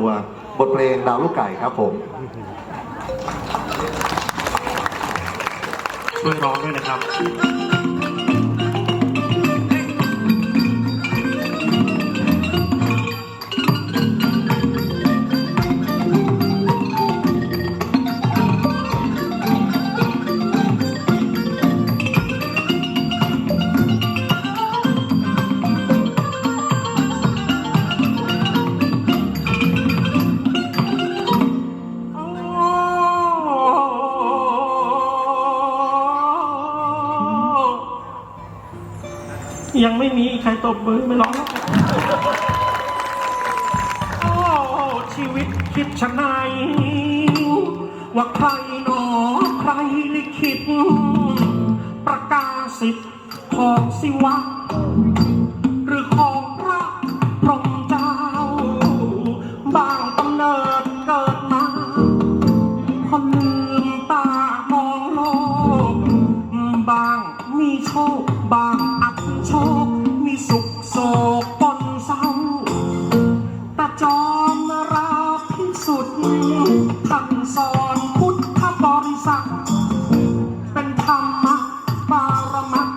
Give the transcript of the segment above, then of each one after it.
ตัวบทเพลงดาวลูกไก่ครับผม ช่วยร้องด้วยนะครับ ยังไม่มีใครตบมือไม่ร้องโอ้ชีวิตคิดชะไหนว่าใครหนอใครลิขิตประกาศสิทธิ์ของสิวะ มีโชค บางอับโชค มีสุขโศกปนเศร้าต่จอมราพิสุทธิ์ท่านสอนพุทธบริษัทเป็นธรรมะบารมัต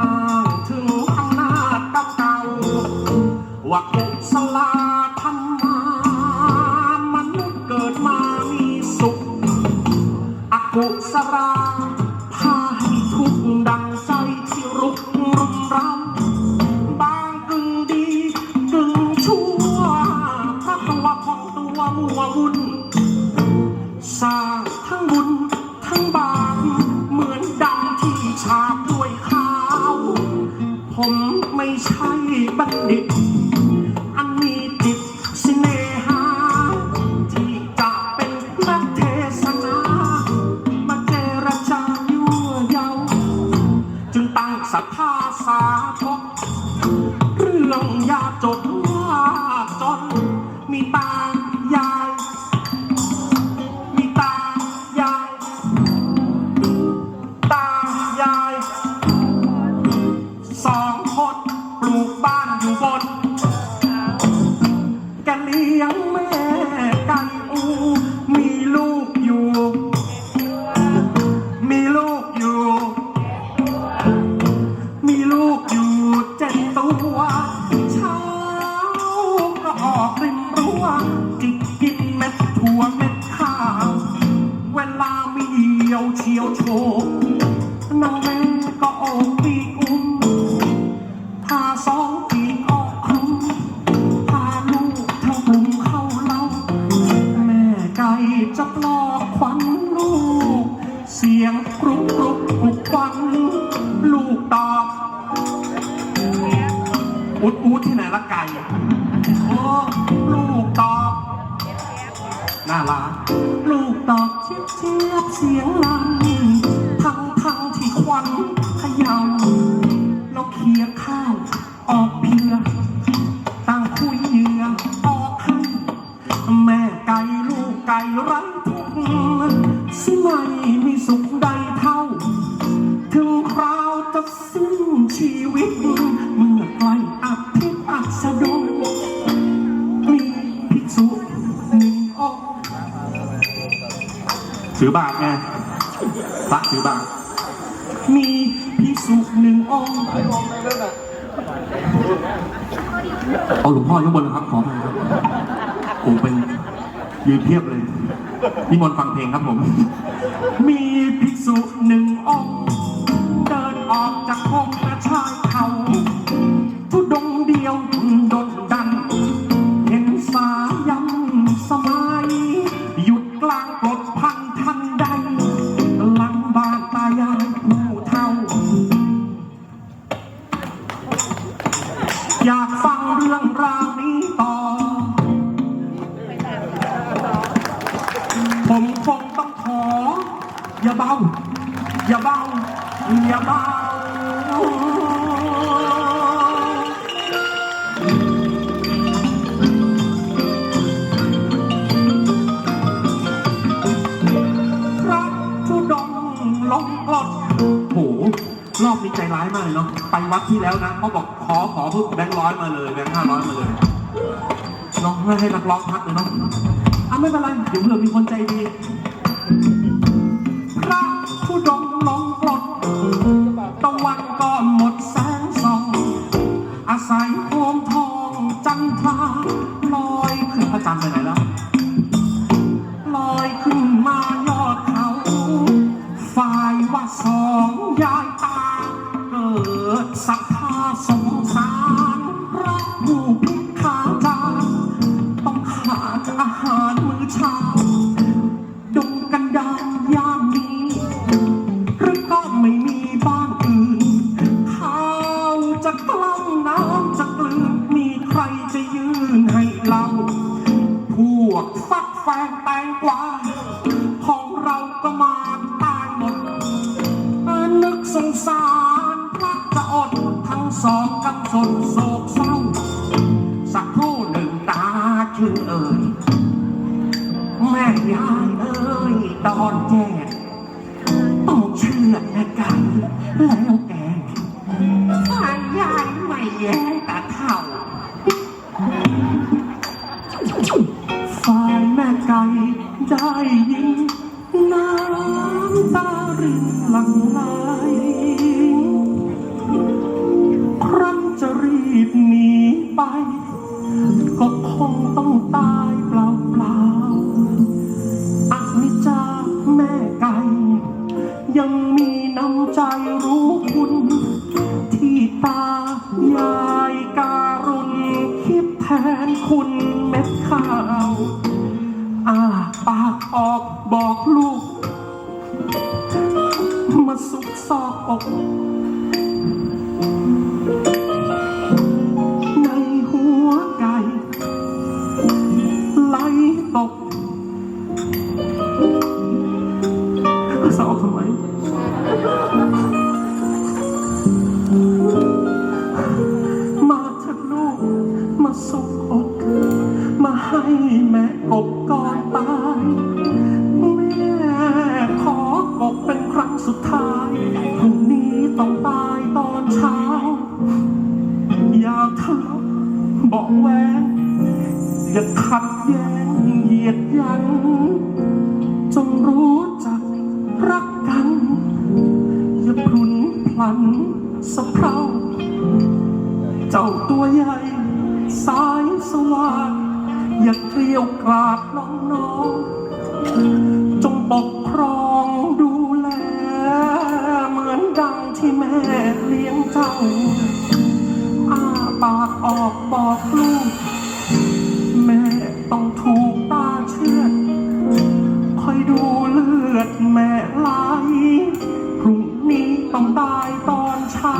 อ้างถึงอำนาจเก่าว่ากุศล โฉกนางแม่ก็โอบปีกอุ้มพาสองปีออกคลุมพาลูกทั้งกลุ่มเข้าเล้าแม่ไก่จะปลอกควันลูก เสียงกรุบกรุบปลุกควันลูกตอบอุดอูดที่ไหนละไก่โอ้ลูกตอบน่ารักลูกตอบเชียบเชียบเสียงลัน วิตเมื่อใกล้อับทิพย์อัสดงมีภิกษุหนึ่งองค์ถือบาทไงพระถือบาทมีภิกษุหนึ่งองค์เอาหลวงพ่อยกบนครับขออภัยครับผมเป็นยืนเทียบเลยนิมนต์ฟังเพลงครับผม มีภิกษุหนึ่งองค์ เดินออกจากห้องกระชาย อย่าเบา อย่าเบา อย่าเบา พระทุดงลงกลดโห รอบนี้ใจร้ายมากเลยเนาะ ไปวัดที่แล้วนะเขาบอกขอขอเพิ่มแบงค์ร้อยมาเลยแบงค์ห้าร้อยมาเลยน้องไม่ให้นักร้องพักเลยเนาะอะไม่เป็นไร เดี๋ยวเผื่อมีคนใจดี ว่าสองยายตา เกิดศรัทธาสงสารพระผู้พิฆาจาต้องขาดอาหารมื้อเช้าดงกันดารยามนี้หรือก็ไม่มีบ้านอื่นข้าวจะกล้องน้ำจะกลืนมีใครจะยืนให้เรา พวกฟักแฟงแตงกวา งสารพระจะอดทั้งสองกำสนโศกเศร้า สักครู่หนึ่งตาชื่อเอ่ยแม่ยายเอ้ยตอนแจ้งต้องเชื่อในกันแล้วแกฝ่ายยายไม่แย้งแต่เท่าฝ่ายแม่ไก่ได้ยินน้ำตารินหลังไหล คงต้องตายเปล่าเปล่าอักนิจาแม่ไก่ ยังมีน้ำใจรู้คุณ ที่ตายายการุณคิดแทนคุณเม็ดข้าวอาปากออกบอกลูก มาสุกซอกอก สุดท้ายพรุ่งนี้ต้องตายตอนเช้า อย่าทะเลาะบอกแวงอย่าขัดแย้งเหยียดยันจงรู้จักรักกัน อย่าพรุนพลันสะเพร่าเจ้าตัวใหญ่สายสว่างอย่าเกลียวกราดน้องๆจงปกครองดูแล เหมือนดังที่แม่เลี้ยงเจ้าอ้าปากออกบอกลูก แม่ต้องถูกตาเชือดคอยดูเลือดแม่ไหลพรุ่งนี้ต้องตายตอนเช้า